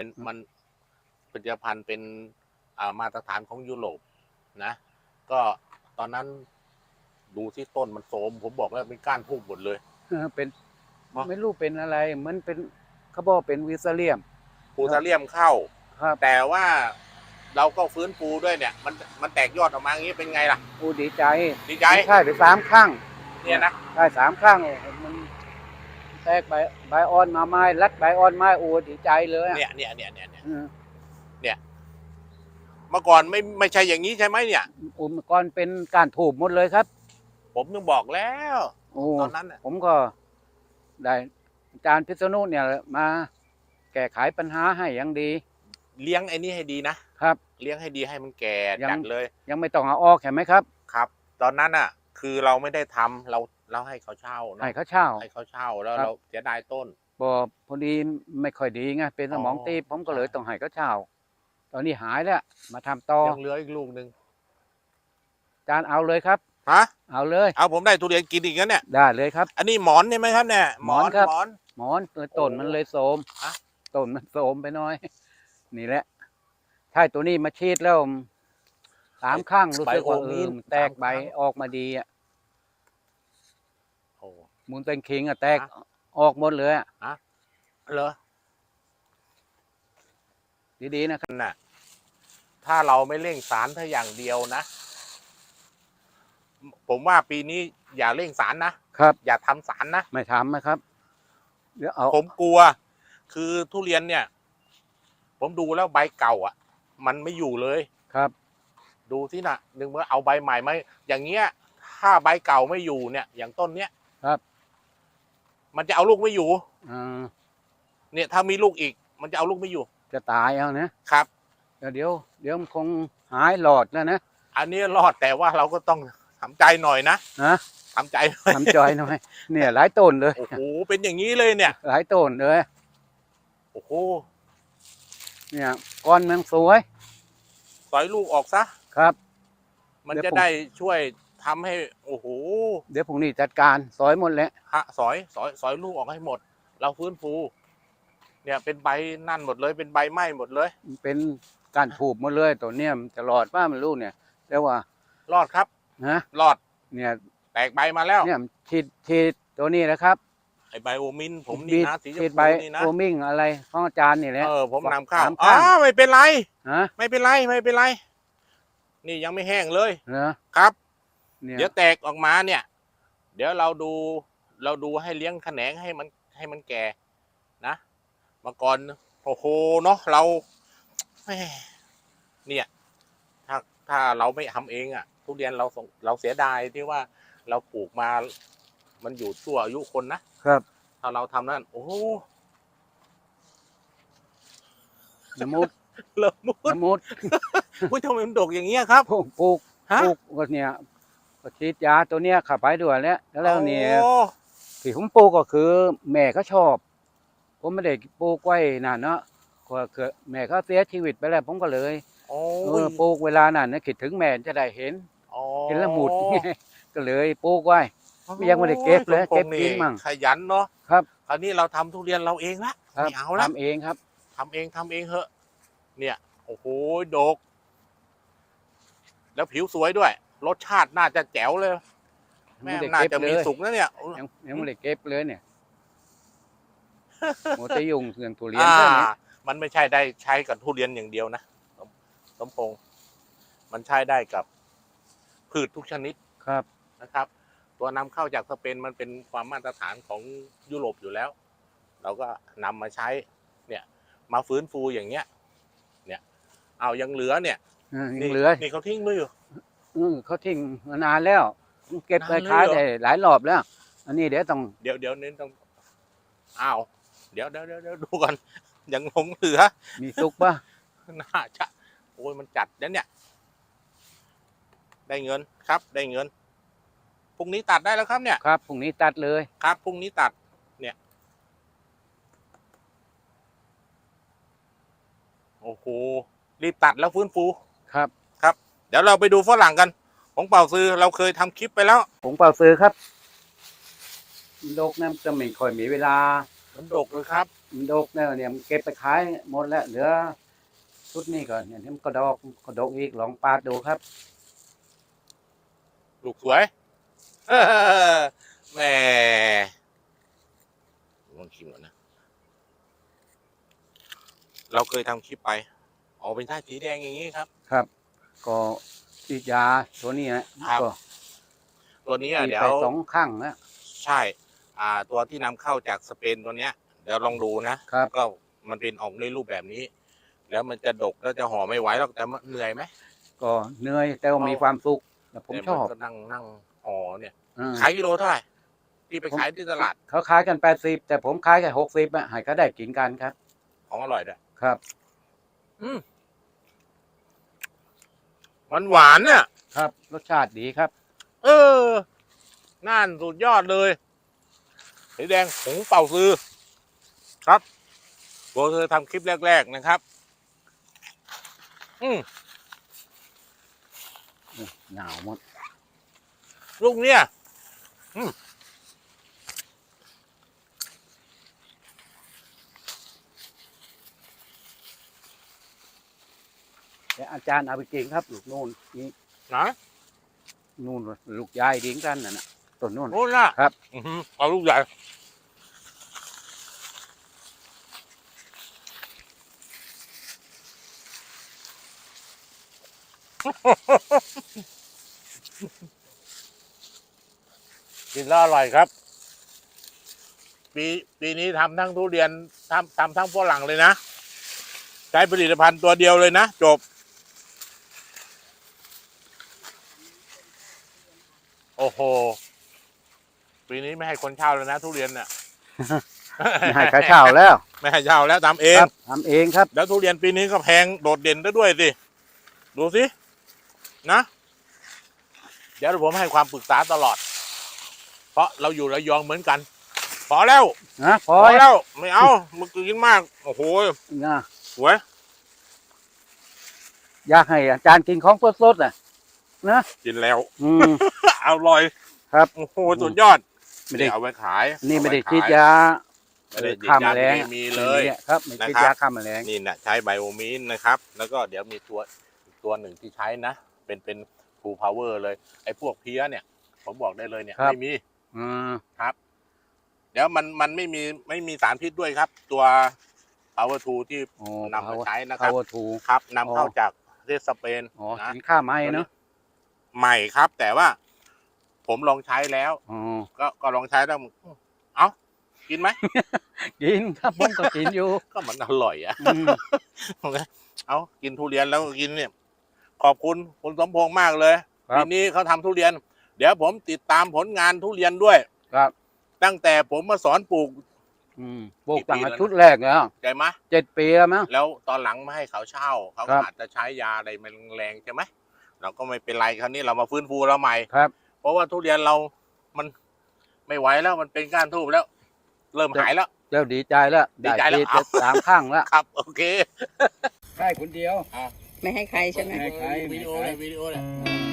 เป็นมันผลิตภัณฑ์เป็นอ่ามาตรฐานของยุโรปนะ ก็ตอนนั้นดูที่ต้นมันโทรมผมบอกแล้วเป็นก้านทูบหมดเลยเออเป็นอ๋อไม่รู้เป็นอะไรเหมือนเป็นเขาบอกเป็นวิสเลียมฟูซาเลียมเข้าครับแต่ว่าเราก็ฟื้นฟูด้วยเนี่ย มันมันแตกยอดออกมาอย่างนี้เป็นไงล่ะอูดีใจ ดีใจใช่ไปสามครั้งเนี่ยนะใช่สามครั้ง มันแตกใบใบอ่อนมาไม้รัดใบอ่อนไม้โอ้ดีใจเลยอะเนี่ยเนี่ยเนี่ยเนี่ยเนี่ยเออเมื่อก่อนไม่ไม่ใช่อย่างนี้ใช่ไหมเนี่ย อุปกรณ์เป็นการถูกหมดเลยครับ ผมนึงบอกแล้ว โอ้ตอนนั้นน่ะผมก็ได้อาจารย์พิษณุเนี่ยมาแก้ไขปัญหาให้อยังดี เลี้ยงไอ้นี่ให้ดีนะครับ เลี้ยงให้ดีให้มันแก่ยัง จัดเลยยังไม่ต้องเอาออกเห็นไหมครับ ครับ ตอนนั้นอะ คือเราไม่ได้ทำเรา เราให้เขาเช่าเนอะให้เขาเช่า ให้เขาเช่าแล้วครับ เราเสียดายต้นบอพอดีไม่ค่อยดีไงเป็นสมองอ๋อตีบผมก็เลยใช่ต้องให้เขาเช่า ตอนนี้หายแล้วมาทำต่อยังเหลืออีกลูกหนึ่งอาจารย์เอาเลยครับ ฮะเอาเลย เอาผมได้ทุเรียนกินอีกแล้วเนี่ย ได้เลยครับ อันนี้หมอนใช่ไหมครับเนี่ยหมอนครับ หมอน หมอนตัวต้นมันเลยโสมฮะต้นมันโสมไปหน้อย นี่แหละถ้าตัวนี้มาชีดแล้วสามข้างรู้สึกว่าเออมันแตกใบออกมาดีอะโอ้ มูลเต็งคิงอะแตกฮะ ออกหมดเลยอะเหรอดีๆนะครับนั่นน่ะ ถ้าเราไม่เร่งสารถ้าอย่างเดียวนะ ผมว่าปีนี้อย่าเร่งสารนะครับ อย่าทำสารนะ ไม่ทำนะครับ เดี๋ยวเอาผมกลัว คือทุเรียนเนี่ย ผมดูแล้วใบเก่า อะ มันไม่อยู่เลย ครับ ดูที่น่ะหนึ่งเมื่อเอาใบใหม่ไหมาอย่างเงี้ย ถ้าใบเก่าไม่อยู่เนี่ย อย่างต้นเนี้ยครับ มันจะเอาลูกไม่อยู่อ่าเนี่ยถ้ามีลูกอีก มันจะเอาลูกไม่อยู่จะตายเอานะครับเดี๋ยวเดี๋ยว เดี๋ยวมันคงหายหลอดแล้วนะอันนี้รอดแต่ว่าเราก็ต้องทำใจหน่อยนะฮะทำใจหน่อยทำจอยหน่อยเนี่ยหลายต้นเลย โอ้โหเป็นอย่างนี้เลยเนี่ยหลายต้นเลย โอ้โหเนี่ยก้อนมันสวยสอยลูกออกซะ ครับ มันเดี๋ยวจะผม ได้ช่วย ทำให้โอ้โหเดี๋ยวพรุ่งนี้จัดการสอยหมดแล้วฮะสอยสอยสอยลูกออกให้หมด เราฟื้นฟู เนี่ยเป็นใบนั่นหมดเลย เป็นใบไหม้หมดเลยมันเป็นการถูกหมดเลยตัวเนี้ยมันจะหลอดป้ามันรู้เนี่ยแต่ว่ารอดครับนะรอดเนี่ยแตกใบมาแล้วเนี่ยฉีดฉีดตัวนี้นะครับไอไบโอมินผมนี่นะสีชมฉีดพูใบนี่นะโอมิงอะไรของอาจารย์นี่แหละ เออผมนำเข้าสามอ๋ข้าองไม่เป็นไรฮะ ไม่เป็นไรไม่เป็นไร นี่ยังไม่แห้งเลยเหรอครับ เนี่ย เดี๋ยวแตกออกมาเนี่ย เดี๋ยวเราดูเราดูให้เลี้ยงแขนงให้มันให้มันแก่นะเมื่อก่อนโอ้โหเนาะเราแหม่เนี่ย ถ้าถ้าเราไม่ทำเองอะ่ะ ทุเรียนเราส่งเราเสียดายที่ว่าเราปลูกมา มันอยู่ชั่วอายุคนนะ ครับ ถ้าเราทำนั่น โอ้โหสมุดเริ่มมุดสมุด อุ้ยทำไมมันดกอย่างเงี้ยครับ ปลูกปลูกฮะ ปลูกก็เนี่ย ก็ฉีดยาตัวเนี้ยเข้าไปด้วยแล้วแล้วเนี่ยโอ้ที่ผมปลูกก็คือ แม่เขาชอบ ผมไม่ได้ปลูกไว้นานเนาะก็คือแม่เขาเสียชีวิตไปแล้วผมก็เลยโอ้เออปลูกเวลานั้นนะคิดถึงแม่จะได้เห็นโอ้เห็นแล้วหมุด ก็เลยปลูกไว้ยังไม่ได้เก็บเลยสมพงษ์เก็บกินมั่งขยันเนาะครับคราวนี้เราทำทุเรียนเราเองละครับ ไม่เอาละทำเองครับ ทำเองทำเองเหอะ เนี่ย โอ้โหดก แล้วผิวสวยด้วย รสชาติน่าจะแจ๋วเลย แม่ไม่ได้น่าเก็บจะเลมียสุกนะเนี่ย ยังยังไม่ได้เก็บเลยเนี่ยโมจะยุ่งเรื่องทุเรียนอ่าเท่านี้มันไม่ใช่ได้ใช้กับทุเรียนอย่างเดียวนะสมสมพงษ์มันใช้ได้กับพืชทุกชนิดครับนะครับ ตัวนำเข้าจากสเปนมันเป็นความมาตรฐานของยุโรปอยู่แล้ว เราก็นำมาใช้ เนี่ย มาฟื้นฟูอย่างเงี้ย เนี่ย เอายังเหลือเนี่ยเออยันี่งเหลือนี่เขาทิ้งมืออยู่ อืมเขาทิ้งมานานแล้ว เก็บไปนานเลยเหรอขายได้หลายรอบแล้ว อันนี้เดี๋ยวต้องเดี๋ยวเดี๋ยวเน้นต้องอ้าวเดี๋ยวเดี๋ยวเดี๋ยวเดี๋ยวดูก่อนยังหลงเหลือมีซุกปะน่าจะโอ้ยมันจัดแล้วเนี่ย ได้เงินครับ ได้เงินพรุ่งนี้ตัดได้แล้วครับเนี่ยครับพรุ่งนี้ตัดเลยครับพรุ่งนี้ตัดเนี่ย โอ้โหรีบตัดแล้วฟื้นฟูครับ เดี๋ยวเราไปดูฝรั่งกัน ของเป่าซื้อเราเคยทำคลิปไปแล้วผงเป่าซื้อครับโลกนั้นจะไม่ค่อยมีเวลามันดกเลยครับมันดกแล้วเนี่ยมันเก็บไปขายหมดแล้วเหลือชุดนี้ก่อนเนี่ยมันก็ดอกก็ดกอีกลองปาดดูครับลูกสวยแหม่ลองชิมก่อนนะ เราเคยทำคลิปไป ออกเป็นท่าสีแดงอย่างนี้ครับ ครับ ก็ฉีดยาตัวนี้นะครับก็ตัวนี้อะฉีดเดี๋ยไปวสองข้างนะใช่ อ่า ตัวที่นำเข้าจากสเปนตัวเนี้ย เดี๋ยวลองดูนะครับ ก็มันเป็นออกในรูปแบบนี้ แล้วมันจะดกแล้วจะห่อไม่ไหวหรอกแต่มันเหนื่อยไหมก็เหนื่อยแต่ว่ามีความสุขแต่ผมแต่ชอบก็นั่งนั่งห่อเนี่ยอืม ขายกิโลเท่าไหร่ที่ไปขายที่ตลาดเขาขายกันแปดสิบแต่ผมขายแค่หกสิบอะให้เขาได้กินกันครับ ของอร่อยด้วยครับ หวานหวานๆเนี่ยครับ รสชาติดีครับ เออ น่านสุดยอดเลยสีแดงผงเป่าซื้อ ครับโบเธอทำคลิปแรก ๆ นะครับ อืมหนาวหมด ลูกเนี่ย แต่อาจารย์เอาไปกินครับลูกนู่นนี่นะนู่นลูกยายดิ้งกันน่ะนะต้นนู่นนู่นนะครับ อื้อหือเอาลูกใหญ่กินแล้วอร่อยครับ ปีปีนี้ทำทั้งทุเรียนทำทำทั้งฝรั่งเลยนะ ใช้ผลิตภัณฑ์ตัวเดียวเลยนะ จบ โอ้โหปีนี้ไม่ให้คนเช่าแล้วนะ ทุเรียนเนี่ยไม่ให้ข้าเช่าแล้วไม่ให้เช่าแล้วทำเองครับทำเองครับ แล้วทุเรียนปีนี้ก็แพงโดดเด่นได้ด้วยสิดูสินะ เดี๋ยวผมให้ความปรึกษาตลอด เพราะเราอยู่ระยองเหมือนกัน พอแล้วนะพพออแล้ว ไม่เอามึงกินมาก โอ้โหนะสวยอยากให้อาจารย์กินของสดๆน่ะ กินแล้ว อืมอร่อยครับโอ้โหสุดยอดไม่ได้ เอาไปขายนี่ไม่ได้เอปฉีดขยาไม่ได้ฉีดฆ่ายาแมลงเคมีเลยนี่ครับไม่ฉีดนะครับ ยาฆ่าแมลงนี่นะใช้ไบโอมีนนะครับ แล้วก็เดี๋ยวมีตัวอีกตัวหนึ่งที่ใช้นะ เป็นเป็น full power เลย ไอ้พวกเพี้ยเนี่ย ผมบอกได้เลยเนี่ยครับไม่มี อืม เดี๋ยวมันมันไม่มีไม่มีสารพิษด้วยครับ ตัว power 2ที่โอ้นำมาใช้นะครับ power two ครับนำเข้าอ๋อจากประเทศสเปนอ๋อนะ สินค้าใหม่เนาะ ใหม่ครับ แต่ว่า ผมลองใช้แล้ว อ๋อก็ก็ลองใช้แล้วเอ้ากินไหม กินครับผมก็กินอยู่ก็มันอร่อยอะ อืมเอากินทุเรียนแล้วก็กินเนี่ย ขอบคุณคุณสมพงษ์มากเลยครับ ทีนี้เขาทำทุเรียน เดี๋ยวผมติดตามผลงานทุเรียนด้วย ครับ ตั้งแต่ผมมาสอนปลูก อืมปลูกกี่ปีตั้งแต่แล้วนะชุดแรกแล้วใจไหมเจ็ดปีแล้วมั้ง แล้วตอนหลังไม่ให้เขาเช่า เขาครัก็บอาจจะใช้ยาอะไรมันแรงใช่ไหม เราก็ไม่เป็นไรคราวนี้เรามาฟื้นฟูเราใหม่ครับ เพราะว่าทุเรียนเรามันไม่ไหวแล้วมันเป็นก้านทูบแล้ว เริ่มหายแล้วเจ้าดีใจแล้วดีใจแล้วได้เอา สามข้างแล้วครับ โอเค ใช่คนเดียว ไม่ให้ใครใช่ไหม ไม่ให้ใครวิดีโอเลยวิดีโอเลย อืม